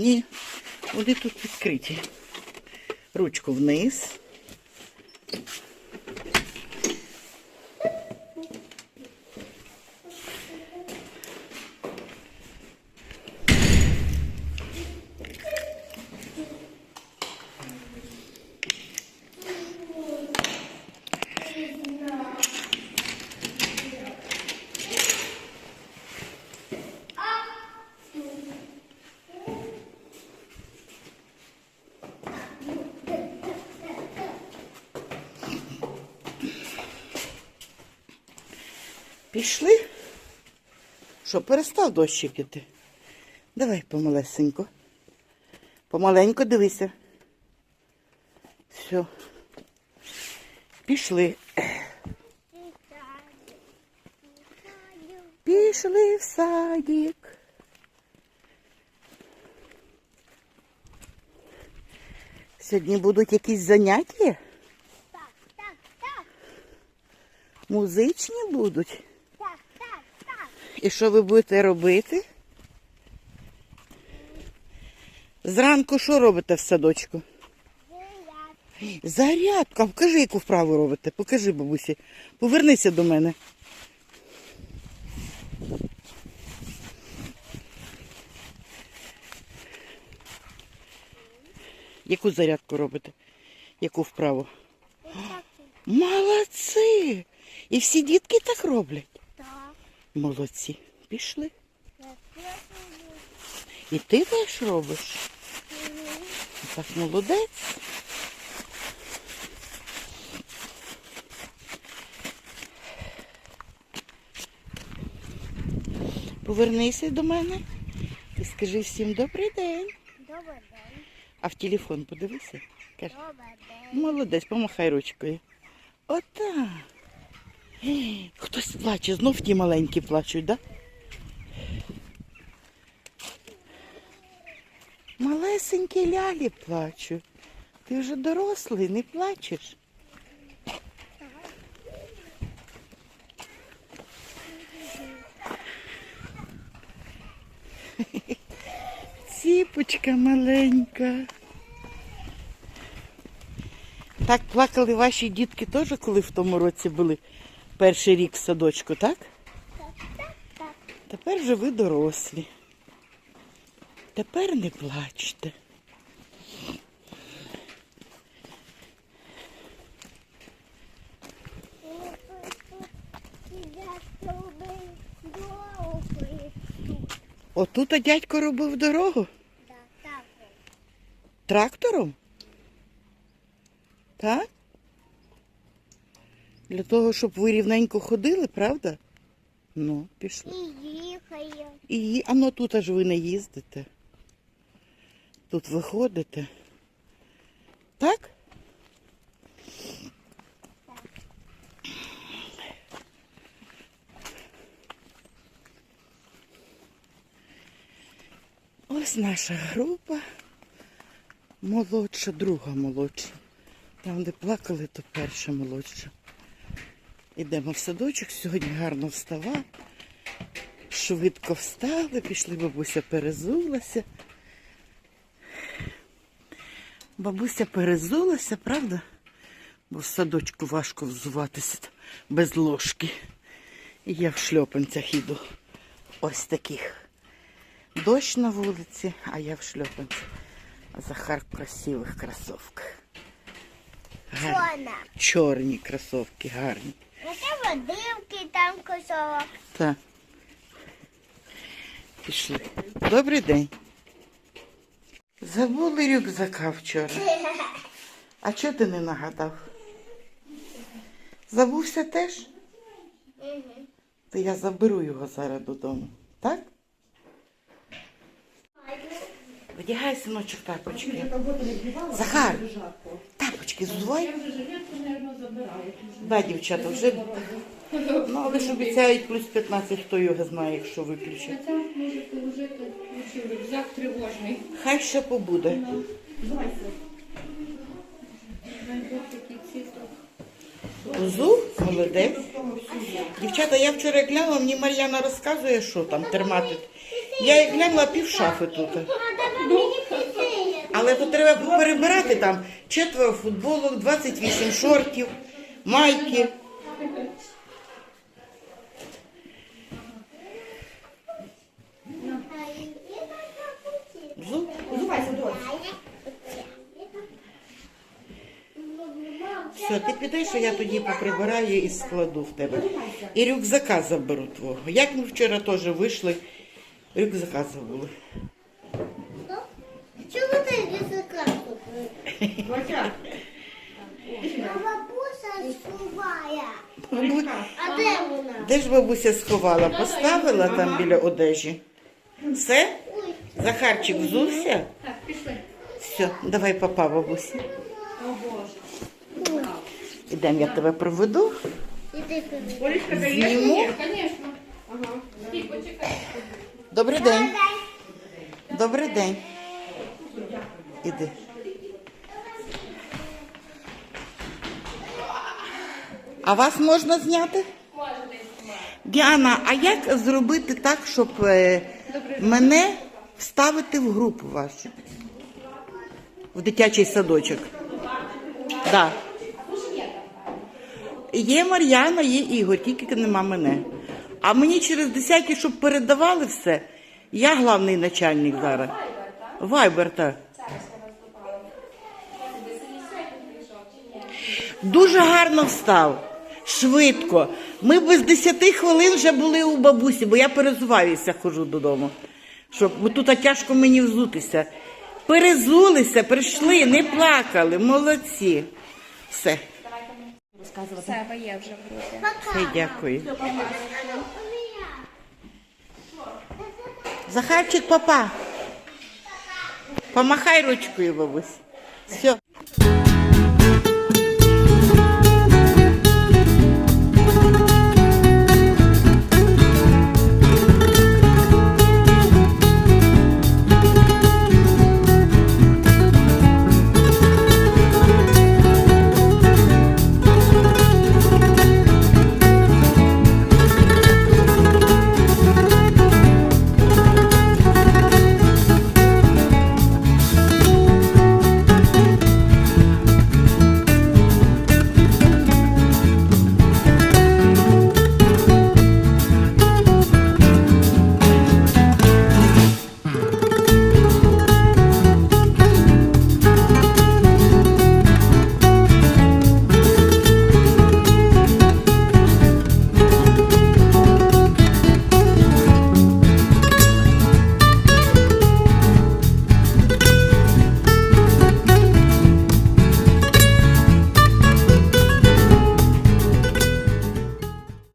Ні, вони тут відкриті. Ручку вниз. Пішли. Що, перестав дощик іти? Давай помалесенько. Помаленько дивися. Все. Пішли. Пішли в садик. Сьогодні будуть якісь заняття? Так, так, так, Музичні будуть. І що ви будете робити? Зранку що робите в садочку? Зряд. Зарядка. Покажи, яку вправу робите. Покажи, бабусі. Повернися до мене. Яку зарядку робите? Яку вправу? Молодці! І всі дітки так роблять. Молодці. Пішли. І ти теж робиш. Так молодець. Повернися до мене і скажи всім добрий день. Добрий день. А в телефон подивися. Каже, Добрий день. молодець, помахай ручкою. Отак. Хтось плаче, знов ті маленькі плачуть, да? Малесенькі лялі плачуть. Ти вже дорослий, не плачеш. Ціпочка маленька. Так плакали ваші дітки теж, коли в тому році були перший рік в садочку, так? Тепер же ви дорослі. Тепер не плачте. Отут а дядько робив дорогу Так, так. трактором. Так? Для того, щоб ви рівненько ходили, правда? Ну, пішли. І їхає. І а ну тут аж ви не їздите. Тут виходите. Так? Ось наша група. Молодша, друга молодша. Там, де плакали, то перша молодша. Ідемо в садочок, сьогодні гарно встава. Швидко встали, пішли, бабуся перезулася. Бабуся перезулася, правда? Бо в садочку важко взуватися без ложки. І я в шльопанцях іду. Ось таких. Дощ на вулиці, а я в шльопанцях. Захар в красивих кросовках. Гарні. Чорні кросовки, гарні. Водилки там кусок. Так. Пішли. Добрий день. Забули рюкзака вчора. А чого ти не нагадав? Забувся теж? То я заберу його зараз додому. Так? Одягай, синочок, тапочки. Захар, тапочки зузувай. Да, дівчата, вже. Ну, але ж обіцяють плюс 15, хто його знає, якщо виключить. Хоча можете вжити рюкзак тривожний. Хай ще побуде. Цвіток. Козу, молодець. Дівчата, я вчора глянула, мені Мар'яна розказує, що там терматит. Я глянула пів шафи тут. А Але то треба перебирати там четверо футболок, 28 шортів, майки. Все, ти підеш, що я тоді поприбираю і складу в тебе. І рюкзака заберу твого. Як ми вчора теж вийшли, рюкзака забули. Чого ти язика Бабуся сховає. Бабу- А де вона? Де ж бабуся сховала? Поставила там біля одежі. Все? Ой, Захарчик взувся? так, пішли. Все, давай папа, бабуся. О, Боже. Ідемо, я тебе проведу. іди. Олечка, Зніму? Звісно. Ага. Стій, почекай. Добрий день. Добрий день. Іди. А вас можна зняти? Діана, а як зробити так, щоб е, мене вставити в групу вашу? В дитячий садочок? Да. Є Мар'яна, є Ігор, тільки нема мене. А мені через десятки, щоб передавали все, я главний начальник зараз. Вайбер, так. Дуже гарно встав. Швидко. Ми без 10 хвилин вже були у бабусі, бо я перезуваюся, ходжу додому. Щоб, бо тут тяжко мені взутися. Перезулися, прийшли, не плакали, молодці. Все, є вже все, дякую. Захарчик, папа. Помахай ручкою, бабусь. Все.